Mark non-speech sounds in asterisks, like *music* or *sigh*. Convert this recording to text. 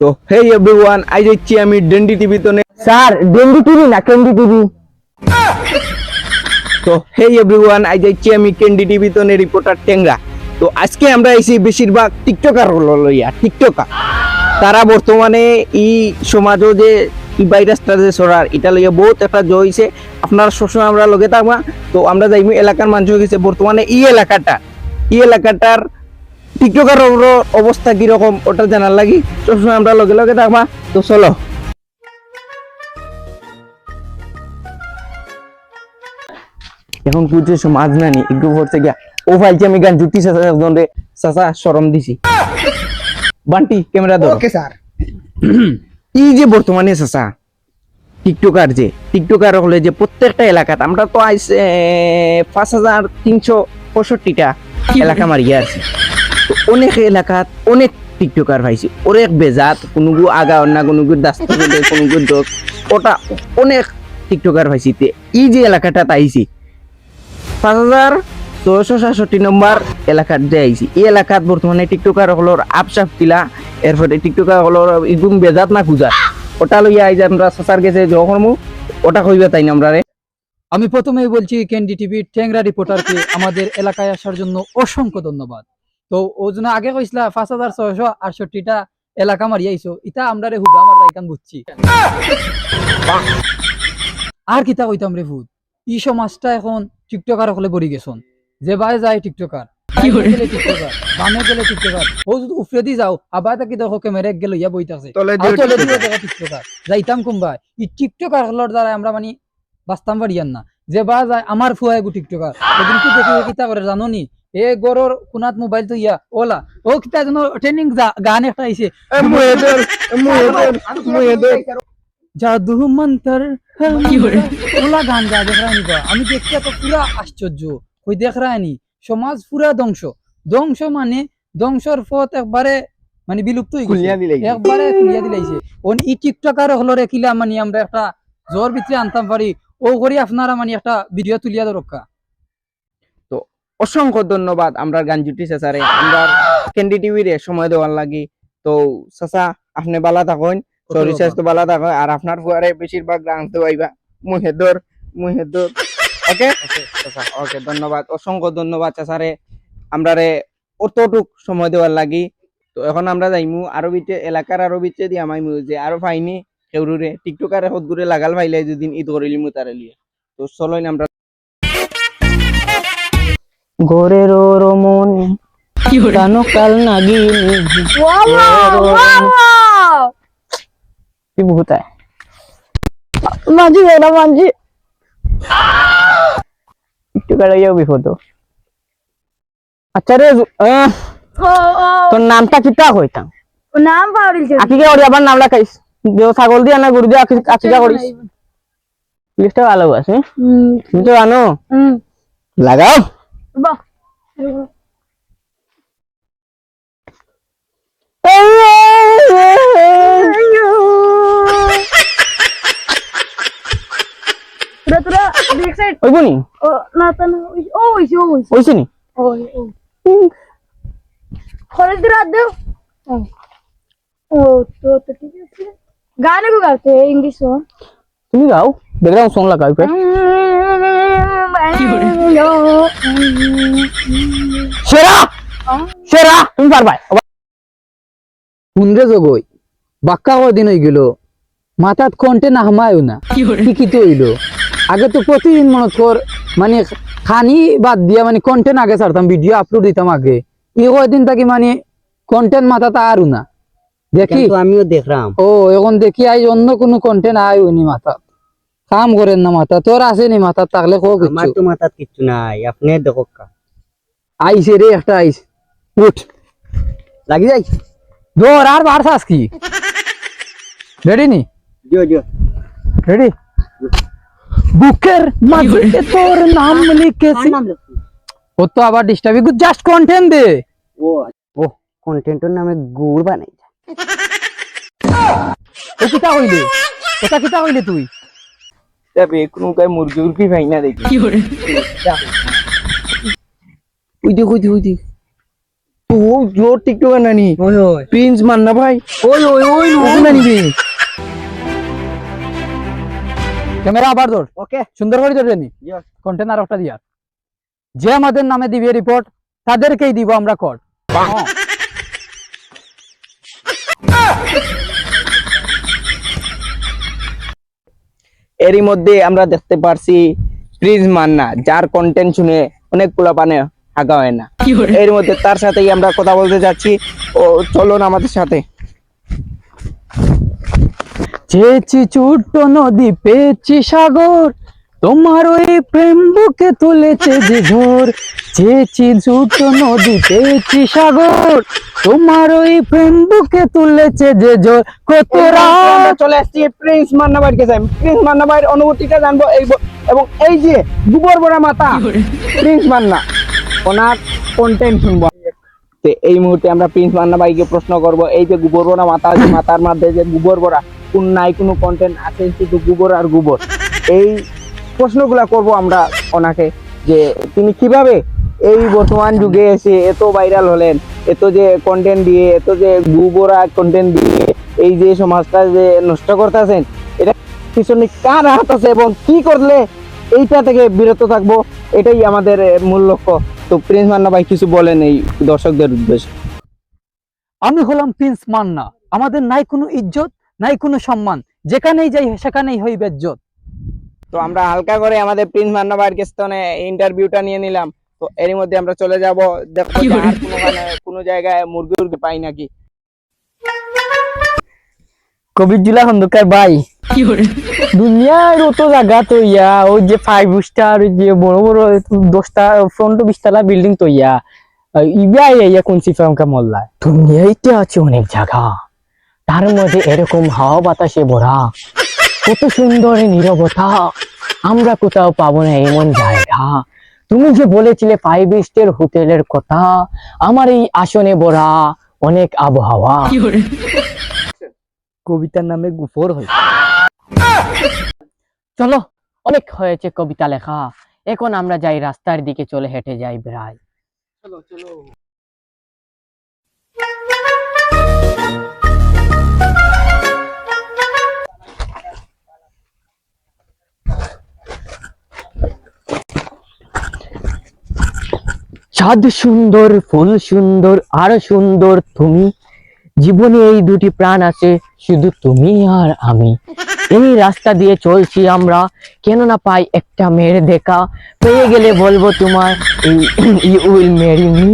তো hey everyone I যাচ্ছি আমি ডেন্ডি টিভি তো স্যার ডেন্ডি টিভি না ক্যান্ডি টিভি তো হে এভরিওয়ান আই যাচ্ছি আমি ক্যান্ডি টিভি তো রিপোর্টার টেংরা তো আজকে আমরা এসে বেশিরভাগ টিকটকার লইয়া টিকটকার তারা বর্তমানে এই সমাজও যে ই ভাইরাসটা যে সরার এটা লইয়া বহুত একটা জয়ছে আপনারা সবসময় আমরা লগে থাকবা। তো আমরা যাইমু এলাকার মানুষ হয়ে গেছে বর্তমানে এই এলাকাটা। এই এলাকাটার টিকটকার অবস্থা কীরকম ওটা জানার লাগি। সবসময় আমরা লগে লগে থাকবা। তো চলো। এখন কুচে সমাজ নানি একটু ভরতে গিয়া ও ফাইলছি আমি গান জুটি চাচা রে চাচা সরম দিছি। বান্টি ক্যামেরা ধরো। ওকে স্যার *clears throat* এই যে বর্তমানে চাচা টিকটকার যে টিকটকার হলে যে প্রত্যেকটা এলাকাত আমরা তো আইস পাঁচ হাজার তিনশো পঁয়ষট্টিটা এলাকা মারিয়া আছি অনেক এলাকাত অনেক টিকটকার পাইছি। অনেক বেজাত কোনো আগা অন্য কোনো দাস্ত কোনো দোষ। ওটা অনেক টিকটকার পাইছি তে। এই যে এলাকাটাত আইছি, পাঁচ হাজার ছয়শো সাতষট্টি নম্বর এলাকাত যে আইছি। এই এলাকাত বর্তমানে টিকটকার হলর আপসাপ কিলা, এরপরে টিকটকার হলর ইগুম বেজাত না খুঁজা। ওটা লইয়া আইজ আমরা সসার গেছে যখন ওটা কইবে তাই না আমরা রে আমি প্রথমেই বলছি ক্যান্ডি টিভির ট্যাংরা রিপোর্টারকে আমাদের এলাকায় আসার জন্য অসংখ্য ধন্যবাদ। তো ও জন্য আগে কইসলা পাঁচ হাজার ছয়শো আটষট্টিটা এলাকা মারিয়াইছো ইটা আমরা রে হুগা আমার রাইকান বুঝছি। আর কিতা কইতাম রে ভূত? ই সমাজটা এখন টিকটকার হলে বড়ি গেছন। যে বাই যায় টিকটকার ডাইনে গেলে টিকটকার বামে গেলে টিকটকার। ও যদি উফরে দি যাও আবার তাকি দেখো ক্যামেরা গেল ইয়া বইতাছে। তলে আর চলে দিয়ে দেখা টিকটকার। যাইতাম কুম্বাই ই টিকটকার দ্বারা আমরা মানে বাস্তাম পারিয়ান না যে বা যায় আমার ফুয়াই গু টিকটকার। এদিন কি দেখি কিতা করে জানো নি? এ গরর কোনাত মোবাইল তো ইয়া ওলা। ও কিতা জানো ট্রেনিং গান একটা আইছে জাদু মন্তর ওলা গান গা দেখ রানি বা আমি দেখতে তো পুরা আশ্চর্য ওই দেখ রানি সমাজ পুরা ধ্বংস। ধ্বংস মানে ধ্বংসর পথ একবারে মানে বিলুপ্ত হয়ে গেছে। খুলিয়া দিলে একবারে খুলিয়া দিলাইছে ওন ই টিকটকার হলরে কিলা মানে আমরা একটা জ্বর ভিতরে আনতাম পারি ও করি আপনারা মানে একটা ভিডিও তুলিয়া দরকার অসংখ্য ধন্যবাদ আমরা গান জুটি চাচারে আমরা ক্যান্ডি টিভির সময় দেওয়ার লাগি। তো চাচা আপনি বালা থাকুন শরীর স্বাস্থ্য বালা থাকুন আর আপনার ফুয়ারে বেশিরভাগ গান তো আইবা মুহেদর মুহেদর। ওকে চাচা ওকে ধন্যবাদ অসংখ্য ধন্যবাদ চাচারে। আমরা রে অতটুক সময় দেওয়ার লাগি। তো এখন আমরা যাইমু আরও বিচে এলাকার আরও বিচে দিয়ে আমাইমু যে আরও পাইনি কেউরে টিকটকার হত ঘুরে লাগাল ভাইলাই দুদিন ঈদ করিলি মু তার লিয়ে। তো চলো আমরা ঘরের রমন জানো কাল নাগিন। কি ভূত মাঝি মাঝি বিপদ। আচ্ছা রে তোর নামটা কিটা হইতাম নাম পাওয়া আকি কে ওর আবার নামটা খাইস ছাগল দিয়া না গরু দিয়া আকি- আকিকা করিস। লিস্টটা ভালো আছে তুমি তো জানো হুম লাগাও খরচ রাত দেও। ও তো ঠিক আছে। গানে কো গাতে ইংলিশ সং তুমি গাও ব্যাকগ্রাউন্ড সং লাগাও পে সেরা! সেরা! তুমি পারবাই কুন্দ্রে জগই বাক্কা কদিন হয়ে গেল। মাথাত কন্টে না হামায়ও না। শিক্ষিত হইল। আগে তো প্রতিদিন মনে কর মানে খানি বাদ দিয়া মানে কন্টেন্ট আগে ছাড়তাম ভিডিও আপলোড দিতাম আগে। এই কয়দিন থাকি মানে কন্টেন্ট মাথাতে আরও না। দেখি? আমিও দেখলাম। ও এখন দেখি আই অন্য কোনো কন্টেন্ট হয়নি মাথা কাম করেন না মাথা তোর আসেনি মাথা থাকলে কো আমার তো মাথাত কিচ্ছু নাই আপনি দেখো কা। রে একটা আইস উঠ। লাগি যাই। দৌড় আর বার থাস কি? রেডি নি? দিও রেডি বুকের মাঝে তোর নাম লিখেছি? ও তো আবার ডিস্টার্ব জাস্ট কন্টেন্ট দে। ও ও কন্টেন্টের নামে গুড় বানাই কিতা হইলে? এটা কিতা হইলে তুই? কোনো গায়ে মুরগি উরগি ভাই না দেখি। ওই দেখ ওই দেখ ওই দেখ তো জোর টিকটকার নানি। ওই ওই। প্রিন্স মান্না ভাই। ওই ওই ওই ওকে। নানি বে ক্যামেরা আবার ধর। ওকে। সুন্দর করে ধরে নি কন্টেন্ট আর একটা দিয়া যে আমাদের নামে দিবে রিপোর্ট তাদেরকেই দিব আমরা কোড এরই মধ্যে আমরা দেখতে পারছি প্রিন্স মান্না যার কন্টেন্ট শুনে অনেক পোলাপানে হাগা হয় না। এর মধ্যে তার সাথেই আমরা কথা বলতে যাচ্ছি। ও চলুন আমাদের সাথে। চেয়েছি ছোট্ট নদী পেয়েছি সাগর তোমার ওই প্রেম বুকে তুলেছে যে ঝড় চেয়েছি ছোট্ট নদী পেয়েছি সাগর। তোমার ওই প্রেম বুকে তুলেছে যে ঝড় কত রাত। চলে আসছি প্রিন্স মান্না ভাইয়ের কাছে। প্রিন্স মান্না ভাইয়ের অনুভূতিটা জানব এই এবং এই যে গোবর বড়া মাতা প্রিন্স মান্না ওনার কন্টেন্ট শুনব। তো এই মুহূর্তে আমরা প্রিন্স মান্না ভাইকে প্রশ্ন করব এই যে গোবর বড়া মাথা আছে মাথার মধ্যে যে গোবর বড়া কোন নাই কোনো কন্টেন্ট আছে শুধু গোবর আর গোবর? এই প্রশ্নগুলা করব আমরা ওনাকে, যে তিনি কীভাবে এই বর্তমান যুগে এসে এত ভাইরাল হলেন, এত যে কন্টেন্ট দিয়ে, এত যে গোবরা কন্টেন্ট দিয়ে এই যে সমাজটা যে নষ্ট করতেছেন, এটা পিছনে কার হাত আছে এবং কি করলে এইটা থেকে বিরত থাকব, এটাই আমাদের মূল লক্ষ্য। তো প্রিন্স মান্না ভাই, কিছু বলেন এই দর্শকদের উদ্দেশ্যে। আমি হলাম প্রিন্স মান্না, আমাদের নাই কোনো ইজ্জত, নাই কোনো সম্মান, যেখানেই যাই সেখানেই হই বেজ্জত তো আমরা হালকা করে আমাদের প্রিন্স মান্না ভাইয়ের কাছ থেকে ইন্টারভিউটা নিয়ে নিলাম। তো এরই মধ্যে আমরা চলে যাব। দেখো কোনোখানে কোনো জায়গায় মুরগি উর্গি পাই নাকি? কবির জুলা খন্দকার ভাই দুনিয়ার অত জায়গা তো ইয়া ওই যে ফাইভ স্টার যে বড় বড় দশটা ফ্রন্ট বিশতলা বিল্ডিং তো ইয়া। ইয়া ইয়া কোন সিফামকা মোল্লা দুনিয়াইতে আছে অনেক জায়গা। তার মধ্যে এরকম হাওয়া বাতাসে ভরা। কত সুন্দর নীরবতা। আমরা কোথাও পাবো না এমন জায়গা। তুমি যে বলেছিলে ফাইভ স্টার হোটেলের কথা আমার এই আসনে ভরা অনেক আবহাওয়া। কবিতার নামে গুফর হয়েছে চলো অনেক হয়েছে কবিতা লেখা। এখন আমরা যাই রাস্তার দিকে চলে হেঁটে যাই বেড়াই চাঁদ সুন্দর, ফুল সুন্দর, আর সুন্দর তুমি। জীবনে এই দুটি প্রাণ আছে, শুধু তুমি আর আমি। এই রাস্তা দিয়ে চলছি আমরা কেন না পাই একটা মেয়ের দেখা। পেয়ে গেলে বলব তোমার ইউ উইল মেরি মি।